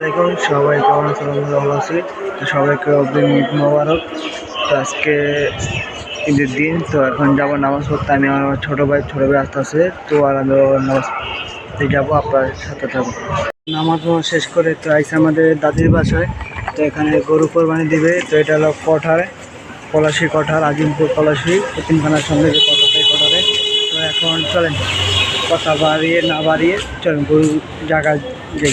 দেখুন, সবাই কেমন আছেন? ভালো আছি। তো সবাইকে অগ্রিম ঈদ মোবারক। তো আজকে ঈদের দিন, তো এখন যাব নামাজ পড়তে। আমি আমার ছোটো ভাই ছোটো ভাই আসতে আছে। তো আর আমি নামাজ যাব, আপনার সাথে যাব নামাজ শেষ করে তো আইসে আমাদের দাদির বাসায়। তো এখানে গরু কোরবানি দিবে। তো এটা হলো কঠার, পলাশি কঠার, আজিমপুর পলাশি তিনখানার সঙ্গে যে সেই কঠারে। তো এখন চলেন, কথা বাড়িয়ে না বাড়িয়ে চলেন, গরু জায়গা যাই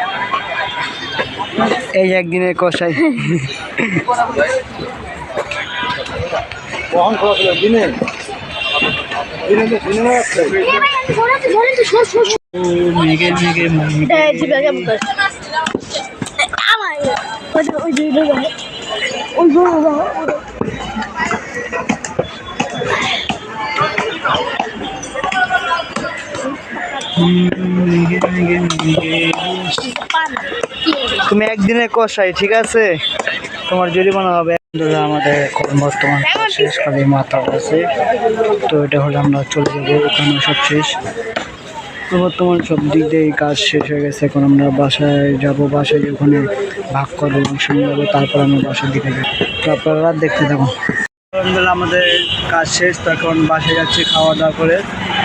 এই একদিনের কষাই। কখন খোলা ছিল তুমি একদিনের কষাই ঠিক আছে? তোমার জরিমানা হবে। আমাদের এখন বর্তমান শেষ খালি মাথা আছে। তো এটা হলে আমরা চলে যাব ওখানে সব শেষ। তো বর্তমান সব দিক দিয়ে কাজ শেষ হয়ে গেছে। এখন আমরা বাসায় যাব বাসায় ওখানে ভাগ করব এবং শুনে যাব তারপর আমরা বাসার দিকে যাব। তো আপনারা রাত দেখতে থাকুন। আলহামদুলিল্লাহ আমাদের কাজ শেষ, তো এখন বাসায় যাচ্ছি খাওয়া দাওয়া করে।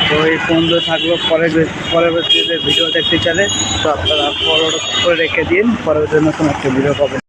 তো এই পর্যন্ত থাকল। পরে পরবর্তীতে ভিডিও দেখতে চাইলে, তো আপনারা ফলো করে রেখে দিন। পরবর্তী নতুন একটা ভিডিও পাবেন।